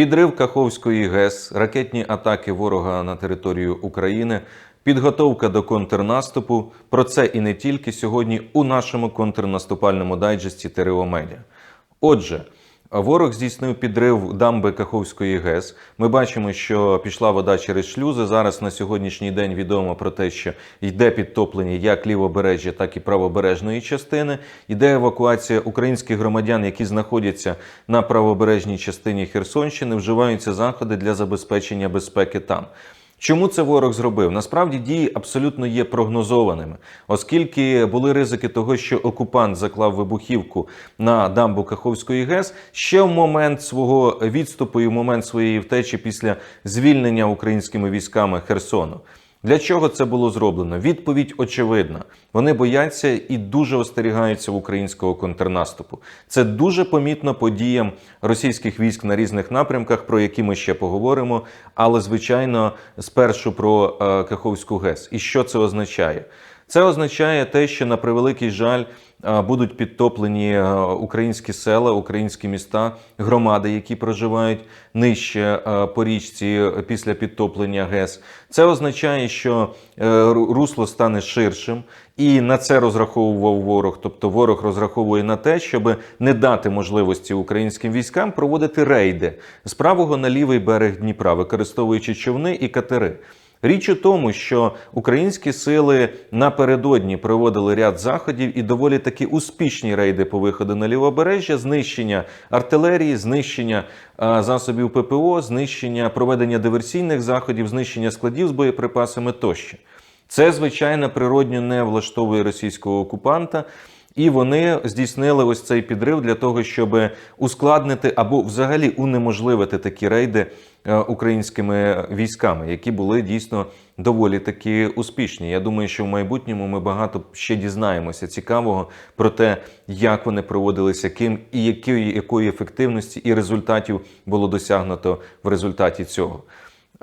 підрив Каховської ГЕС, ракетні атаки ворога на територію України, підготовка до контрнаступу. Про це і не тільки сьогодні у нашому контрнаступальному дайджесті Тереомедіа. Отже, ворог здійснив підрив дамби Каховської ГЕС. Ми бачимо, що пішла вода через шлюзи. Зараз на сьогоднішній день відомо про те, що йде підтоплення як лівобережжя, так і правобережної частини. Йде евакуація українських громадян, які знаходяться на правобережній частині Херсонщини. Вживаються заходи для забезпечення безпеки там. Чому це ворог зробив? Насправді дії абсолютно є прогнозованими, оскільки були ризики того, що окупант заклав вибухівку на дамбу Каховської ГЕС ще в момент свого відступу і в момент своєї втечі після звільнення українськими військами Херсону. Для чого це було зроблено? Відповідь очевидна. Вони бояться і дуже остерігаються українського контрнаступу. Це дуже помітно подіям російських військ на різних напрямках, про які ми ще поговоримо. Але звичайно, спершу про е, Каховську ГЕС. І що це означає? Це означає те, що на превеликий жаль будуть підтоплені українські села, українські міста, громади, які проживають нижче по річці після підтоплення ГЕС. Це означає, що е, русло стане ширшим, і на це розраховував ворог. Тобто ворог розраховує на те, щоб не дати можливості українським військам проводити рейди з правого на лівий берег Дніпра, використовуючи човни і катери. Річ у тому, що українські сили напередодні проводили ряд заходів і доволі таки успішні рейди по виходу на лівобережжя, знищення артилерії, знищення е, засобів ППО, знищення проведення диверсійних заходів, знищення складів з боєприпасами тощо. Це звичайно природньо не влаштовує російського окупанта. І вони здійснили ось цей підрив для того, щоб ускладнити або взагалі унеможливити такі рейди е, українськими військами, які були дійсно доволі таки успішні. Я думаю, що в майбутньому ми багато ще дізнаємося цікавого про те, як вони проводилися, ким і якої, якої ефективності і результатів було досягнуто в результаті цього.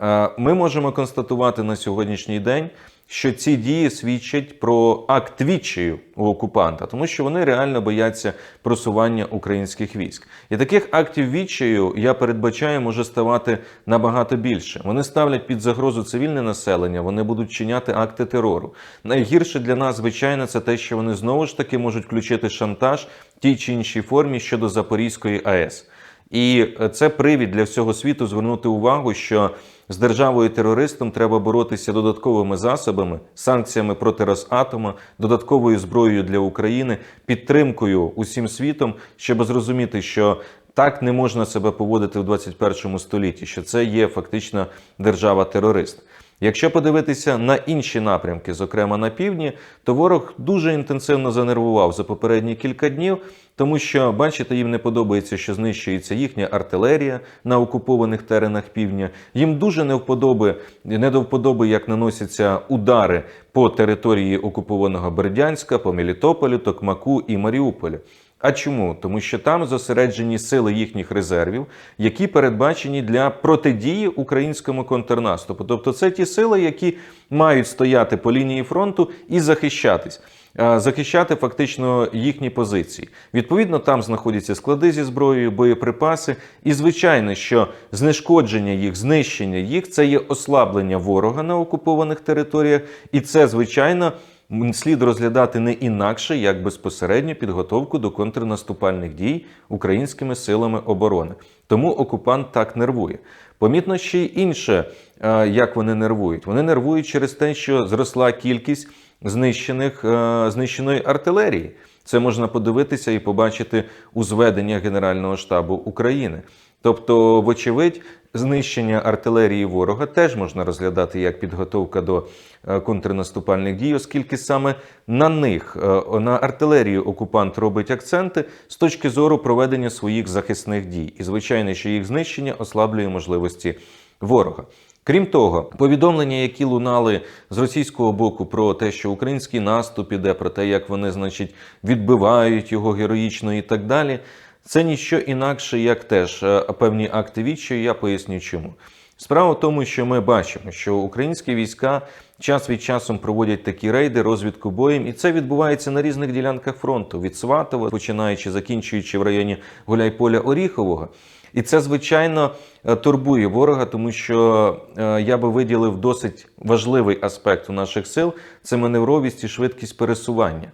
Е, Ми можемо констатувати на сьогоднішній день, що ці дії свідчать про акт відчаю у окупанта, тому що вони реально бояться просування українських військ. І таких актів відчаю я передбачаю може ставати набагато більше. Вони ставлять під загрозу цивільне населення, вони будуть чиняти акти терору. Найгірше для нас, звичайно, це те, що вони знову ж таки можуть включити шантаж в тій чи іншій формі щодо Запорізької АЕС. І це привід для всього світу звернути увагу, що з державою терористом треба боротися додатковими засобами, санкціями проти Росатома, додатковою зброєю для України, підтримкою усім світом, щоб зрозуміти, що так не можна себе поводити в 21 столітті, що це є фактично держава-терорист. Якщо подивитися на інші напрямки, зокрема на півдні, то ворог дуже інтенсивно занервував за попередні кілька днів, тому що, бачите, їм не подобається, що знищується їхня артилерія на окупованих теренах півдня. Їм дуже не вподоби, не до вподоби, як наносяться удари по території окупованого Бердянська, по Мелітополю, Токмаку і Маріуполю. А чому? Тому що там зосереджені сили їхніх резервів, які передбачені для протидії українському контрнаступу. Тобто, це ті сили, які мають стояти по лінії фронту і захищатись. Захищати фактично їхні позиції. Відповідно, там знаходяться склади зі зброєю, боєприпаси. І звичайно, що знешкодження їх, знищення їх це є ослаблення ворога на окупованих територіях, і це звичайно слід розглядати не інакше, як безпосередню підготовку до контрнаступальних дій українськими силами оборони. Тому окупант так нервує. Помітно ще й інше, е, як вони нервують. Вони нервують через те, що зросла кількість знищених е, знищеної артилерії. Це можна подивитися і побачити у зведеннях Генерального штабу України. Тобто, вочевидь, знищення артилерії ворога теж можна розглядати як підготовка до е, контрнаступальних дій, оскільки саме на них, е, на артилерію окупант робить акценти з точки зору проведення своїх захисних дій. І звичайно, що їх знищення ослаблює можливості ворога. Крім того, повідомлення, які лунали з російського боку про те, що український наступ іде, про те, як вони, значить, відбивають його героїчно і так далі, це ніщо інакше, як теж е, певні акти відчаю. Я поясню чому. Справа в тому, що ми бачимо, що українські війська час від часу проводять такі рейди, розвідку боєм, і це відбувається на різних ділянках фронту від Сватова, починаючи закінчуючи в районі Гуляйполя Оріхового. І це, звичайно, е, турбує ворога, тому що е, я би виділив досить важливий аспект у наших сил це маневровість і швидкість пересування.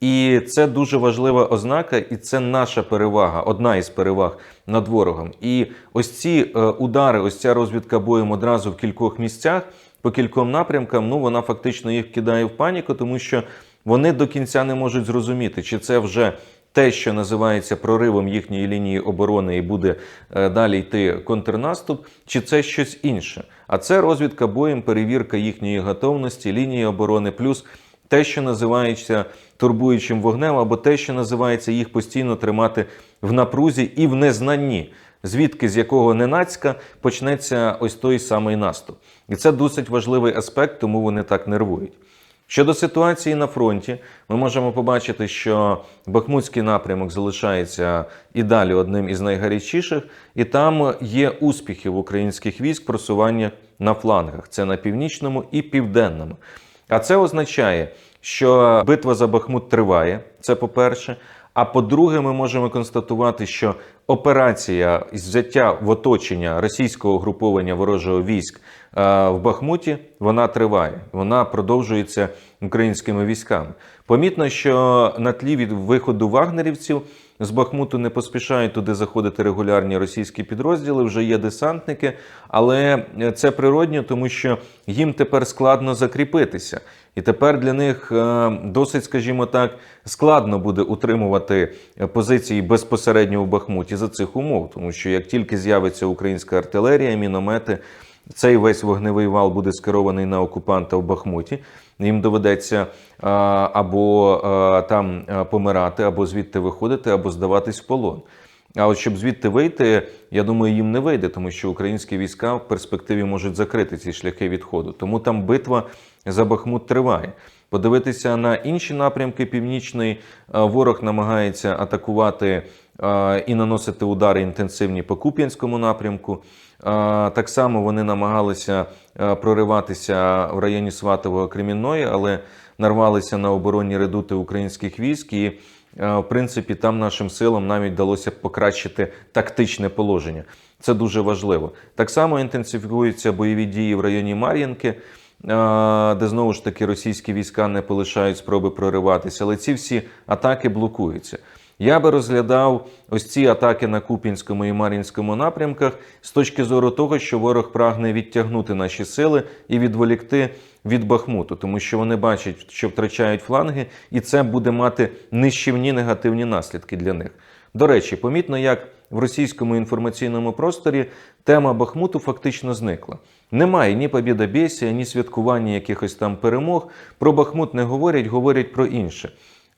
І це дуже важлива ознака, і це наша перевага, одна із переваг над ворогом. І ось ці е, удари, ось ця розвідка боєм одразу в кількох місцях, по кільком напрямкам, ну вона фактично їх кидає в паніку, тому що вони до кінця не можуть зрозуміти, чи це вже те, що називається проривом їхньої лінії оборони, і буде е, далі йти контрнаступ, чи це щось інше. А це розвідка боєм, перевірка їхньої готовності, лінії оборони, плюс те, що називається турбуючим вогнем, або те, що називається їх постійно тримати в напрузі і в незнанні, звідки з якого ненацька почнеться ось той самий наступ. І це досить важливий аспект, тому вони так нервують. Щодо ситуації на фронті, ми можемо побачити, що Бахмутський напрямок залишається і далі одним із найгарячіших, і там є успіхи в українських військ просування на флангах. Це на північному і південному. А це означає, що битва за Бахмут триває. Це по-перше. А по-друге, ми можемо констатувати, що операція із взяття в оточення російського груповання ворожого військ е, в Бахмуті вона триває. Вона продовжується українськими військами. Помітно, що на тлі від виходу вагнерівців з Бахмуту не поспішають туди заходити регулярні російські підрозділи. Вже є десантники, але це природньо, тому що їм тепер складно закріпитися. І тепер для них е, досить, скажімо так, складно буде утримувати позиції безпосередньо в Бахмуті за цих умов, тому що як тільки з'явиться українська артилерія, міномети. Цей весь вогневий вал буде скерований на окупанта в Бахмуті. Їм доведеться або там помирати, або звідти виходити, або здаватись в полон. А от щоб звідти вийти, я думаю, їм не вийде, тому що українські війська в перспективі можуть закрити ці шляхи відходу. Тому там битва за Бахмут триває. Подивитися на інші напрямки північний ворог намагається атакувати і наносити удари інтенсивні по Куп'янському напрямку. Так само вони намагалися прориватися в районі Сватового Кремінної, але нарвалися на оборонні редути українських військ. І, в принципі, там нашим силам навіть вдалося покращити тактичне положення. Це дуже важливо. Так само інтенсифікуються бойові дії в районі Мар'їнки. Де знову ж таки російські війська не полишають спроби прориватися, але ці всі атаки блокуються. Я би розглядав ось ці атаки на Купінському і Мар'їнському напрямках з точки зору того, що ворог прагне відтягнути наші сили і відволікти від Бахмуту, тому що вони бачать, що втрачають фланги, і це буде мати нищівні негативні наслідки для них. До речі, помітно, як в російському інформаційному просторі тема Бахмуту фактично зникла. Немає ні побідобєсія, ні святкування якихось там перемог. Про Бахмут не говорять, говорять про інше.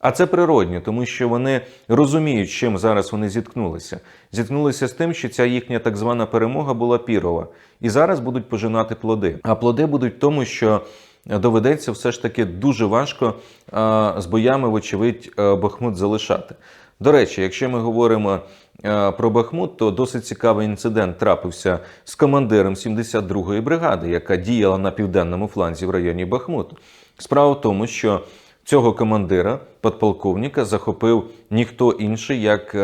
А це природньо, тому що вони розуміють, чим зараз вони зіткнулися. Зіткнулися з тим, що ця їхня так звана перемога була пірова, і зараз будуть пожинати плоди. А плоди будуть в тому, що доведеться все ж таки дуже важко а, з боями, вочевидь, Бахмут залишати. До речі, якщо ми говоримо а, про Бахмут, то досить цікавий інцидент трапився з командиром 72-ї бригади, яка діяла на південному фланзі в районі Бахмуту. Справа в тому, що Цього командира, подполковника, захопив ніхто інший, як е,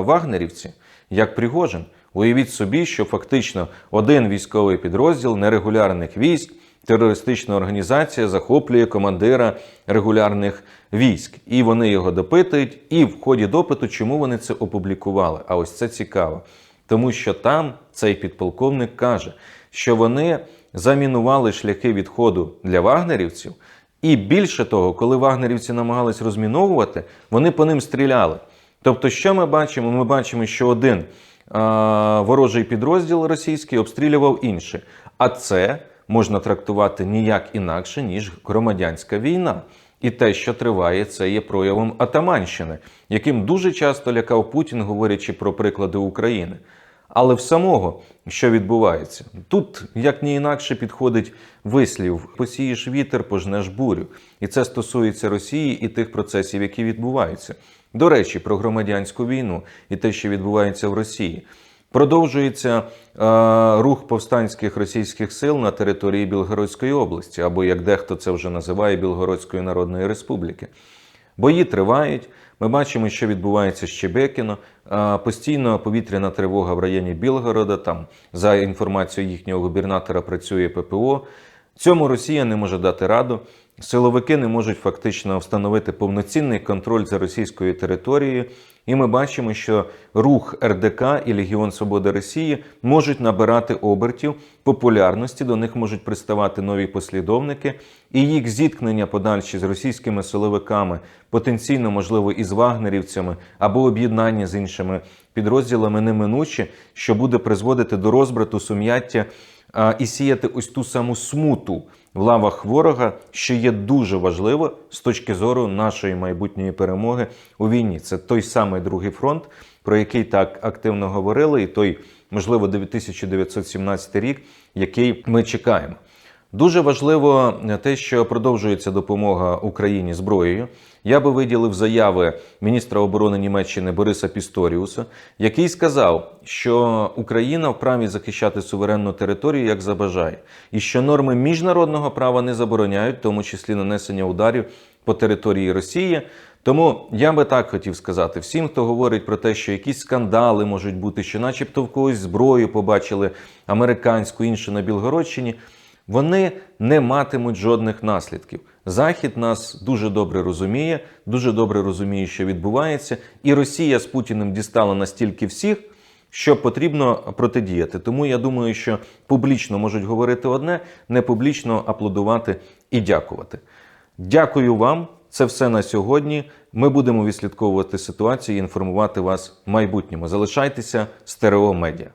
вагнерівці, як Пригожин. Уявіть собі, що фактично один військовий підрозділ нерегулярних військ, терористична організація захоплює командира регулярних військ, і вони його допитують. І в ході допиту, чому вони це опублікували? А ось це цікаво, тому що там цей підполковник каже, що вони замінували шляхи відходу для вагнерівців. І більше того, коли вагнерівці намагались розміновувати, вони по ним стріляли. Тобто, що ми бачимо? Ми бачимо, що один а, ворожий підрозділ російський обстрілював інший. А це можна трактувати ніяк інакше, ніж громадянська війна. І те, що триває, це є проявом Атаманщини, яким дуже часто лякав Путін, говорячи про приклади України. Але в самого що відбувається? Тут як ні інакше підходить вислів: посієш вітер, пожнеш бурю. І це стосується Росії і тих процесів, які відбуваються. До речі, про громадянську війну і те, що відбувається в Росії. Продовжується е, рух повстанських російських сил на території Білгородської області, або як дехто це вже називає Білгородської Народної Республіки. Бої тривають. Ми бачимо, що відбувається з Чебекіно. Постійно повітряна тривога в районі Білгорода. Там, за інформацією їхнього губернатора, працює ППО. Цьому Росія не може дати раду. Силовики не можуть фактично встановити повноцінний контроль за російською територією. І ми бачимо, що рух РДК і Легіон Свободи Росії можуть набирати обертів популярності. До них можуть приставати нові послідовники, і їх зіткнення подальші з російськими силовиками, потенційно, можливо, із вагнерівцями або об'єднання з іншими підрозділами неминуче, що буде призводити до розбрату сум'яття і сіяти ось ту саму смуту в лавах ворога, що є дуже важливо з точки зору нашої майбутньої перемоги у війні. Це той самий другий фронт, про який так активно говорили, і той, можливо, 1917 рік, який ми чекаємо. Дуже важливо те, що продовжується допомога Україні зброєю. Я би виділив заяви міністра оборони Німеччини Бориса Пісторіуса, який сказав, що Україна вправі захищати суверенну територію як забажає, і що норми міжнародного права не забороняють, в тому числі нанесення ударів по території Росії. Тому я би так хотів сказати всім, хто говорить про те, що якісь скандали можуть бути, що, начебто, в когось зброю побачили американську іншу на Білгородщині. Вони не матимуть жодних наслідків. Захід нас дуже добре розуміє, дуже добре розуміє, що відбувається, і Росія з Путіним дістала настільки всіх, що потрібно протидіяти. Тому я думаю, що публічно можуть говорити одне, не публічно аплодувати і дякувати. Дякую вам. Це все на сьогодні. Ми будемо відслідковувати ситуацію і інформувати вас в майбутньому. Залишайтеся стерео медіа.